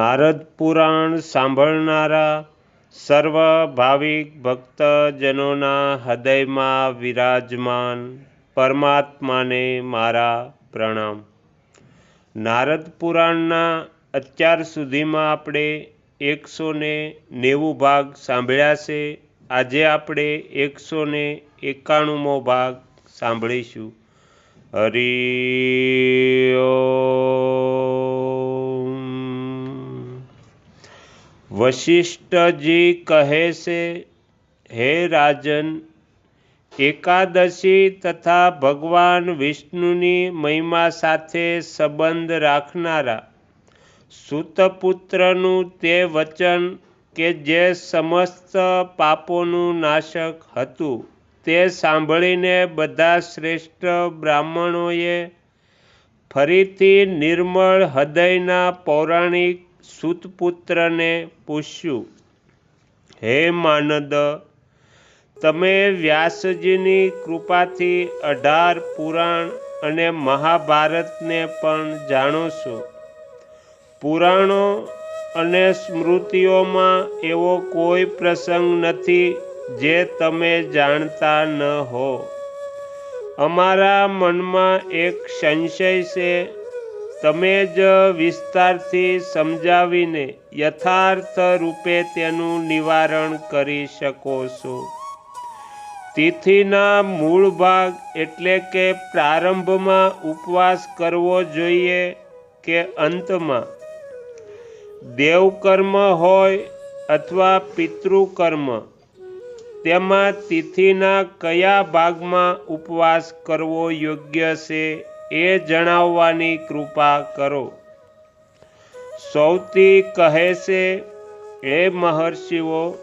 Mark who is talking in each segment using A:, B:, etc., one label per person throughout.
A: નારદ પુરાણ સાંભળનારા સર્વ ભાવિક ભક્તજનોના હૃદયમાં વિરાજમાન પરમાત્માને મારા પ્રણામ. નારદ પુરાણના અત્યાર સુધીમાં આપણે એકસો ને નેવું ભાગ સાંભળ્યા છે. આજે આપણે એકસો ને એકાણુંમો ભાગ સાંભળીશું. હરિ વશિષ્ઠજી કહે છે, હે રાજન, એકાદશી તથા ભગવાન વિષ્ણુની મહિમા સાથે સંબંધ રાખનારા સુતપુત્રનું તે વચન કે જે સમસ્ત પાપોનું નાશક હતું, તે સાંભળીને બધા શ્રેષ્ઠ બ્રાહ્મણોએ ફરીથી નિર્મળ હૃદયના પૌરાણિક સુતપુત્રને પૂછ્યું, હે માનદ, તમે વ્યાસજીની કૃપાથી અઢાર પુરાણ અને મહાભારતને પણ જાણો છો. પુરાણો અને સ્મૃતિઓમાં એવો કોઈ પ્રસંગ નથી જે તમે જાણતા ન હો. અમારા મનમાં એક સંશય છે તમે જ વિસ્તારથી સમજાવીને યથાર્થ રૂપે તેનું નિવારણ કરી શકો છો. તિથિના મૂળ ભાગ એટલે કે પ્રારંભમાં ઉપવાસ કરવો જોઈએ કે અંતમાં? દેવકર્મ હોય અથવા પિતૃકર્મ? તેમાં તિથિના કયા ભાગમાં ઉપવાસ કરવો યોગ્ય છે? એ જણાવવાની કૃપા કરો. સૌથી કહે છે એ મહર્ષિઓ,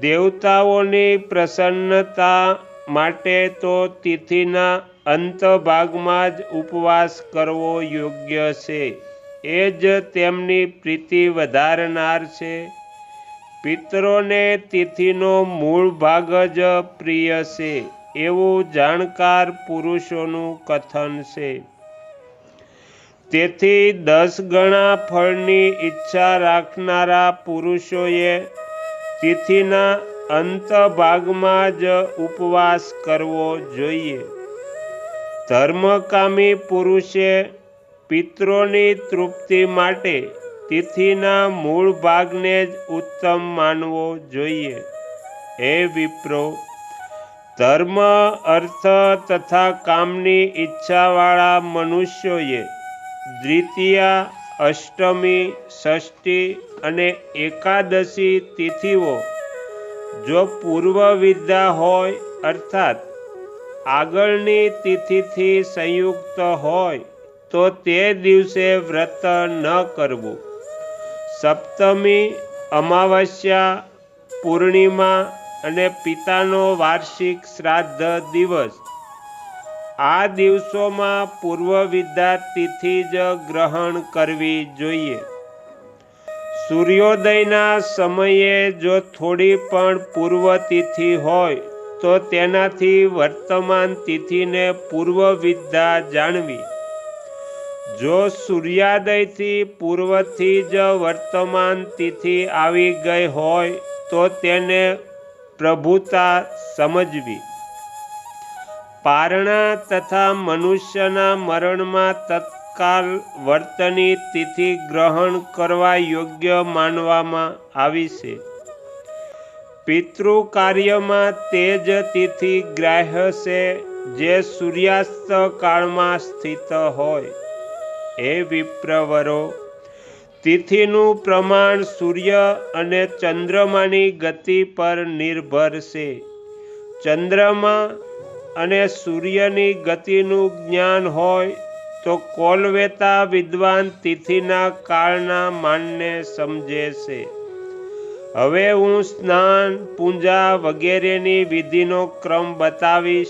A: દેવતાઓની પ્રસન્નતા માટે તો તિથિના અંતભાગમાં જ ઉપવાસ કરવો યોગ્ય છે. એ જ તેમની પ્રીતિ વધારનાર છે. પિત્રોને તિથિનો મૂળ ભાગ જ પ્રિય છે. એવું જાણકાર પુરુષોનું કથન છે. તેથી દસ ગણા ફળની ઈચ્છા રાખનારા પુરુષોએ તિથિના અંત ભાગમાં જ ઉપવાસ કરવો જોઈએ. ધર્મકામી પુરુષે પિત્રોની તૃપ્તિ માટે તિથિના મૂળ ભાગને જ ઉત્તમ માનવો જોઈએ. હે વિપ્રો! ધર્મ, અર્થ તથા કામની ઈચ્છાવાળા મનુષ્યોએ દ્વિતીયા, અષ્ટમી, ષષ્ઠી અને એકાદશી તિથિઓ જો પૂર્વ વિદ્યા હોય, અર્થાત આગળની તિથિથી સંયુક્ત હોય, તો તે દિવસે વ્રત ન કરવું. સપ્તમી, અમાવસ્યા, પૂર્ણિમા અને પિતાનો વાર્ષિક શ્રાદ્ધ દિવસ. આ દિવસોમાં પૂર્વ વિદ્યા તિથિ જ ગ્રહણ કરવી જોઈએ. સૂર્યોદયના સમયે જો થોડી પણ પૂર્વ તિથિ હોય, તો તેનાથી વર્તમાન તિથિને પૂર્વ વિદ્યા જાણવી. જો સૂર્યાદયથી પૂર્વથી જ વર્તમાન તિથિ આવી ગઈ હોય, તો તેને પ્રભુતા સમજવી. પારણા તથા મનુષ્યના મરણમાં તત્કાલ વર્તની તિથિ ગ્રહણ કરવા યોગ્ય માનવામાં આવી છે. પિતૃ કાર્યમાં તે જ તિથિ ગ્રાહ્ય છે જે સૂર્યાસ્ત કાળમાં સ્થિત હોય, એ વિપ્રવરો તિથિનું પ્રમાણ સૂર્ય અને ચંદ્રમાની ગતિ પર નિર્ભર છે. ચંદ્રમા અને સૂર્યની ગતિનું જ્ઞાન હોય તો કોલવેતા વિદ્વાન તિથિના કાળના માનને સમજે છે. હવે હું સ્નાન, પૂજા વગેરેની વિધિનો ક્રમ બતાવીશ.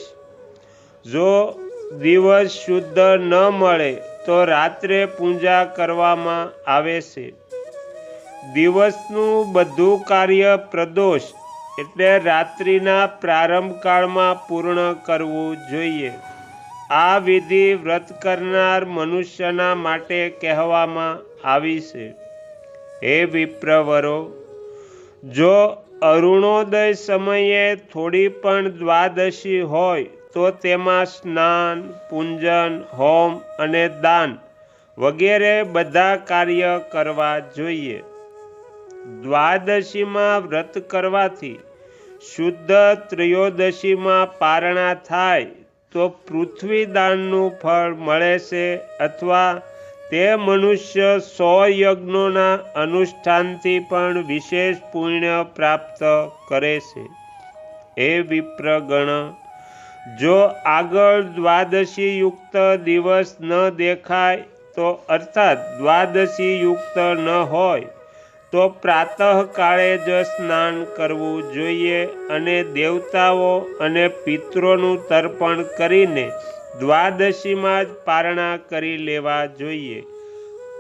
A: જો દિવસ શુદ્ધ ન મળે તો રાત્રે પૂજા કરવામાં આવે છે. દિવસનું બધું કાર્ય પ્રદોષ એટલે રાત્રિના પ્રારંભ કાળમાં પૂર્ણ કરવું જોઈએ. આ વિધિ વ્રત કરનાર મનુષ્યના માટે કહેવામાં આવી છે. હે વિપ્રવરો, જો અરુણોદય સમયે થોડી પણ દ્વાદશી હોય તો તેમાં સ્નાન, પૂંજન, હોમ અને દાન વગેરે બધા કાર્ય કરવા જોઈએ. દ્વાદશીમાં વ્રત કરવાથી શુદ્ધ ત્રયોદશીમાં પારણા થાય તો પૃથ્વી દાનનું ફળ મળે છે અથવા તે મનુષ્ય સો યજ્ઞોના અનુષ્ઠાનથી પણ વિશેષ પુણ્ય પ્રાપ્ત કરે છે. એ વિપ્રગણ જો આગળ દ્વાદશી યુક્ત દિવસ ન દેખાય, તો અર્થાત દ્વાદશી યુક્ત ન હોય, તો પ્રાતઃકાળે જ સ્નાન કરવું જોઈએ અને દેવતાઓ અને પિત્રોનું તર્પણ કરીને દ્વાદશીમાં જ પારણા કરી લેવા જોઈએ.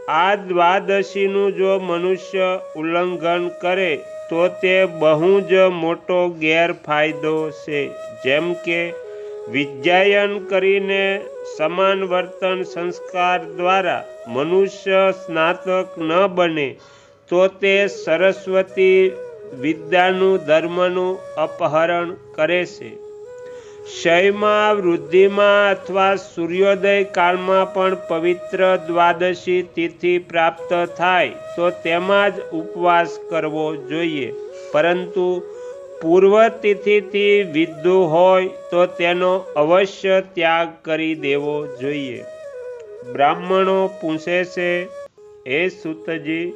A: આ દ્વાદશીનું જો મનુષ્ય ઉલ્લંઘન કરે, તો તે બહુ જ મોટો ગેરફાયદો છે. જેમ કે વિદ્યાયન કરીને સમાન વર્તન સંસ્કાર દ્વારા મનુષ્ય સ્નાતક ન બને, તો તે સરસ્વતી વિદ્યાનું ધર્મનું અપહરણ કરે છે. ક્ષયમાં વૃદ્ધિમાં અથવા સૂર્યોદય કાળમાં પણ પવિત્ર દ્વાદશી તિથિ પ્રાપ્ત થાય, તો તેમાં જ ઉપવાસ કરવો જોઈએ. પરંતુ પૂર્વ તિથિથી વિદ્ધુ હોય તો તેનો અવશ્ય ત્યાગ કરી દેવો જોઈએ. બ્રાહ્મણો પૂછે છે, હે સુતજી,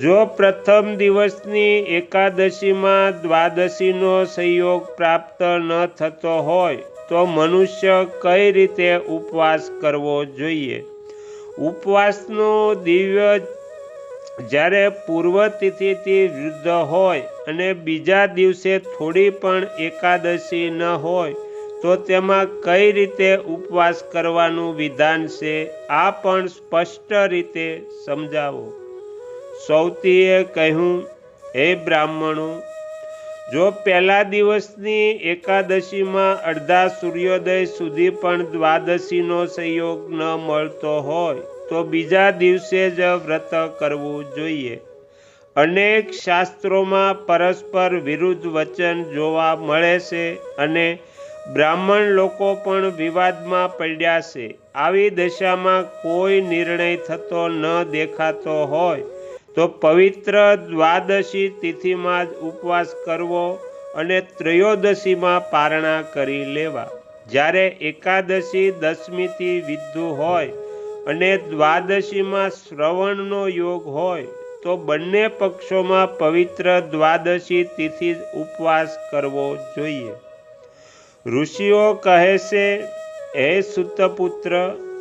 A: જો પ્રથમ દિવસની એકાદશીમાં દ્વાદશીનો સંયોગ પ્રાપ્ત ન થતો હોય, તો મનુષ્ય કઈ રીતે ઉપવાસ કરવો જોઈએ? ઉપવાસનો દિવ્ય જ્યારે પૂર્વ તિથિથી વૃદ્ધ હોય અને બીજા દિવસે થોડી પણ એકાદશી ન હોય, તો તેમાં કઈ રીતે ઉપવાસ કરવાનું વિધાન છે, આ પણ સ્પષ્ટ રીતે સમજાવો. સૌતીએ કહ્યું, હે બ્રાહ્મણો, જો પહેલા દિવસની એકાદશીમાં અડધા સૂર્યોદય સુધી પણ દ્વાદશીનો સંયોગ ન મળતો હોય તો બીજા દિવસે જ વ્રત કરવું જોઈએ. અનેક શાસ્ત્રોમાં પરસ્પર વિરુદ્ધ વચન જોવા મળે છે અને બ્રાહ્મણ લોકો પણ વિવાદમાં પડ્યા છે. આવી દશામાં કોઈ નિર્ણય થતો ન દેખાતો હોય તો પવિત્ર દ્વાદશી તિથિમાં જ ઉપવાસ કરવો અને ત્રયોદશીમાં પારણા કરી લેવા. જ્યારે એકાદશી દસમીથી વિદ્ધુ હોય અને દ્વાદશીમાં શ્રવણનો યોગ હોય, તો બંને પક્ષોમાં પવિત્ર દ્વાદશી તિથિ ઉપવાસ કરવો જોઈએ. ઋષિઓ કહે છે, હે સુતપુત્ર,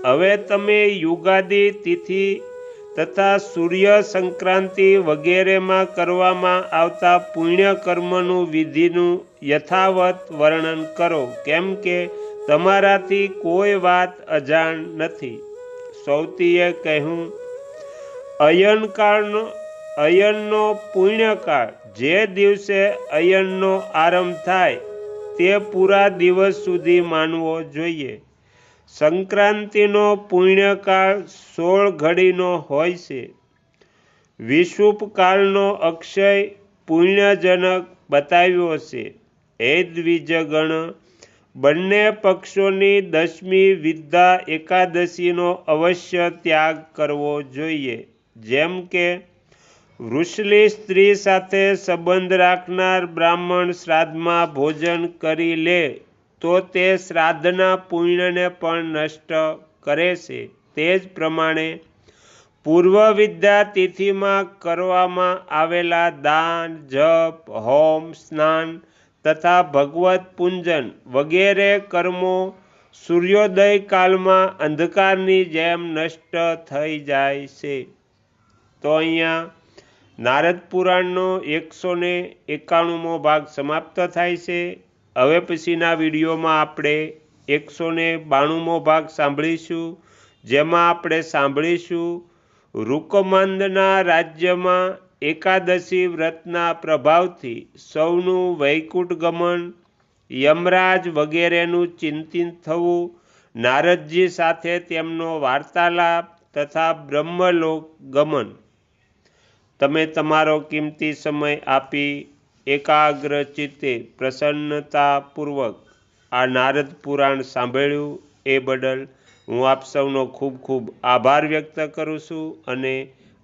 A: હવે તમે યુગાદી તિથિ તથા સૂર્ય સંક્રાંતિ વગેરેમાં કરવામાં આવતા પુણ્ય કર્મનું વિધિનું યથાવત વર્ણન કરો, કેમ કે તમારાથી કોઈ વાત અજાણ નથી. સૌતીએ કહ્યું, અયનકાળનો, અયનનો પુણ્યકાળ જે દિવસે અયનનો આરંભ થાય તે પૂરા દિવસ સુધી માનવો જોઈએ. સંક્રાંતિનો પુણ્યકાળ સોળ ઘડીનો હોય છે. વિષુપકાળનો અક્ષય પુણ્યજનક બતાવ્યો છે. એ દ્વિજગણ બંને પક્ષોની દસમી વિદ્યા એકાદશીનો અવશ્ય ત્યાગ કરવો જોઈએ. જેમ કે, વૃષલી સ્ત્રી સાથે સંબંધ રાખનાર બ્રાહ્મણ શ્રાદ્ધમાં ભોજન કરી લે, તો તે શ્રાદ્ધના પુણ્યને પણ નષ્ટ કરે છે. તે જ પ્રમાણે પૂર્વ વિદ્યા તિથિમાં કરવામાં આવેલા દાન, જપ, હોમ, સ્નાન તથા ભગવત પૂંજન વગેરે કર્મો સૂર્યોદય કાલમાં અંધકારની જેમ નષ્ટ થઈ જાય છે. તો અહીંયા નારદ પુરાણનો એકસો ને એકાણુંમો ભાગ સમાપ્ત થાય છે. હવે પછીના વિડીયોમાં આપણે એકસો ને બાણુંમો ભાગ સાંભળીશું, જેમાં આપણે સાંભળીશું રૂકમંદના રાજ્યમાં એકાદશી વ્રતના પ્રભાવથી સૌનું વૈકુંઠ ગમન યમરાજ વગેરેનું ચિંતિત થવું, નારદજી સાથે તેમનો વાર્તાલાપ તથા બ્રહ્મલોક ગમન તમે તમારો કિંમતી સમય આપી એકાગ્ર ચિત્તે પ્રસન્નતાપૂર્વક આ નારદ પુરાણ સાંભળ્યું એ બદલ હું આપ સૌનો ખૂબ ખૂબ આભાર વ્યક્ત કરું છું અને